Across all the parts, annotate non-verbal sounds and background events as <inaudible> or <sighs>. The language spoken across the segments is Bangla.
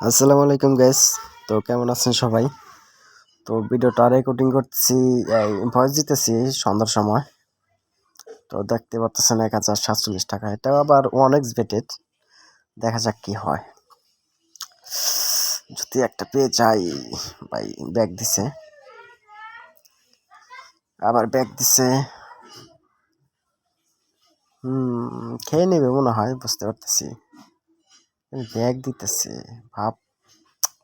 আসসালামু আলাইকুম গ্যাস তো কেমন আছেন সবাই? তো ভিডিওটা রেকর্ডিং করছি ভয়েস দিতেছি সন্ধ্যার সময়। তো দেখতে পাচ্ছেন এক হাজার সাতচল্লিশ টাকা। এটাও আবার ওয়ান এক্স বেটেড দেখা যাক কি হয়। যদি একটা পেয়ে যাই, ভাই ব্যাগ দিছে। আবার ব্যাগ দিছে। হুম, খেয়ে নেবে মনে হয়, বুঝতে পারতেছি। ব্যাগ দিতেছে, ভাব,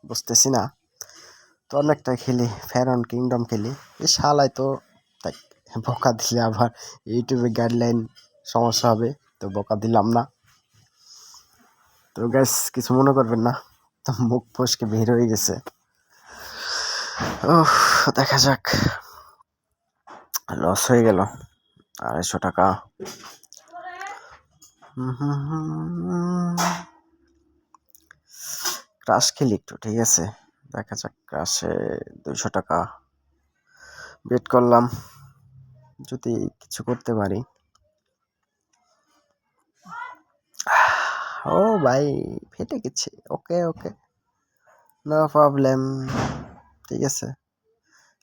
বুঝতেছি না। তো অনেকটা খেলি ফেরন কিংডম খেলি। এই শালায় তো, তাই, বকা দিলে আবার ইউটিউবে গাইডলাইন সমস্যা হবে, তো বকা দিলাম না। তো গ্যাস কিছু মনে করবেন না, তো মুখ ফসকে বের হয়ে গেছে। ও দেখা যাক। লস হয়ে গেল, আড়াইশো টাকা। হুম হুম হুম। ক্রাশ খেলি একটু, ঠিক আছে? দেখা যাক ক্রাশে দুশো টাকা বেট করলাম। যদি কিছু করতে পারি। ও ভাই, ফেটে গেছে। ওকে ওকে। নো প্রবলেম ঠিক আছে।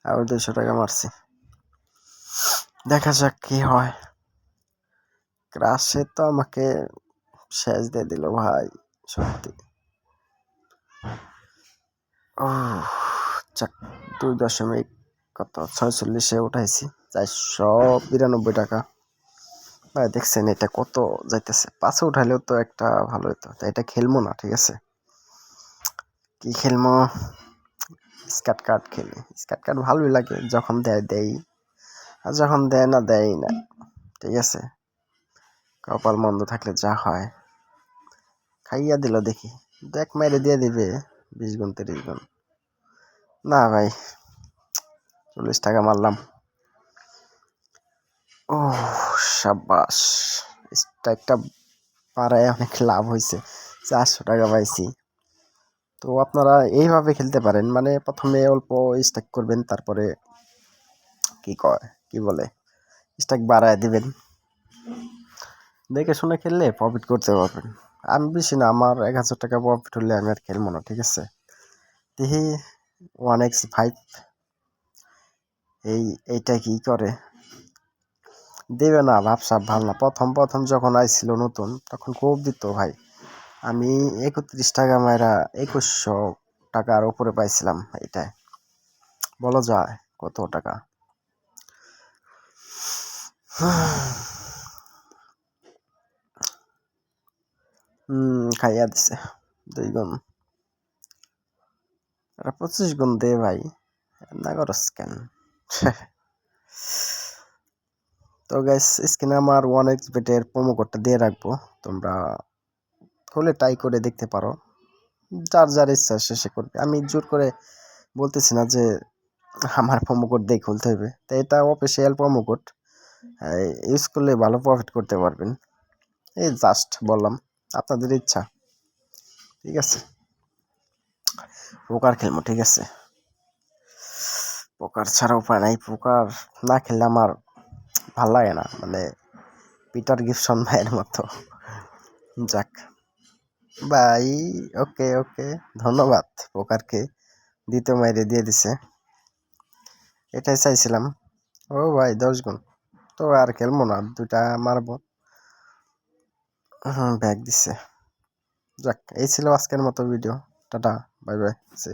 আবার দুশো টাকা মারছি। দেখা যাক কি হয়। ক্রাশে তো আমাকে শেষ দিয়ে দিল ভাই, সত্যি। দুই দশমিক কত? ছয়চল্লিশে উঠাইছি চারশো বিরানব্বই টাকা। ভাই, দেখছেন এটা কত যাইতেছে? পাঁচে উঠাইলেও তো একটা ভালো হতো তাই এটা খেলব না, ঠিক আছে? কি খেলব? স্কাট কার্ড খেলি। স্কাট কার্ড ভালোই লাগে, যখন দেয়, দেই। আর যখন দেয় না দেয় না, ঠিক আছে? কপাল মন্দ থাকলে যা হয়। খাইয়া দিল দেখি। দেখ মেরে দিয়ে দিবে। বিশ গুণ, তিরিশ গুণ। না ভাই, চল্লিশ টাকা মারলাম। ও সাবাস স্ট্রাইকটা পাড়ায় অনেক লাভ হয়েছে। চারশো টাকা পাইছি। তো আপনারা এইভাবে খেলতে পারেন। মানে প্রথমে অল্প স্ট্রাইক করবেন, তারপরে কি কয়, কি বলে স্ট্রাইক বাড়ায় দিবেন। দেখে শুনে খেললে প্রফিট করতে পারবেন। আমি বেশি না, আমার এক হাজার টাকা প্রফিট হলে আমি আর খেলব না, ঠিক আছে? দেখি ওয়ান এক্স ফাইভ এই, এইটা কি করে? দেবে না, ভাবসাব ভালো না। প্রথম প্রথম যখন আইছিল নতুন, তখন খুব দিত ভাই। আমি একত্রিশ টাকা মায়েরা একুশশো টাকার উপরে পাইছিলাম এটাই বলা যায় কত টাকা? <sighs> খাইয়া দিছে। দুই গুণ। এটা পঁচিশ গুণ দে ভাই। না করস কেন? তো গাইস স্ক্রিনে আমার ওয়ান এক্স বেটের প্রোমো কোডটা দিয়ে রাখব। তোমরা খুলে ট্রাই করে দেখতে পারো। যার যার ইচ্ছা সে করবে। আমি জোর করে বলতেছি না যে আমার প্রোমো কোড দিয়ে খুলতে হবে। তো এটা অফিসিয়াল প্রোমো কোড ইউজ করলে ভালো প্রফিট করতে পারবেন। এই জাস্ট বললাম। আপনাদের ইচ্ছা। ঠিক আছে? পোকার খেলব, ঠিক আছে? পোকার ছাড়া উপায় নাই, পোকার না খেললে আমার ভালো লাগে না মানে পিটার গিফসন ভাইয়ের মতো। যাক, বাই, ওকে ওকে, ধন্যবাদ পোকারকে, দ্বিতীয় মাইরে দিয়ে দিছে। এটাই চাইছিলাম। ও ভাই, দশ গুণ। তো আর খেলব না দুটা মারবো। ব্যাগ দিছে। যাক এই ছিল আজকের মতো video tata bye bye see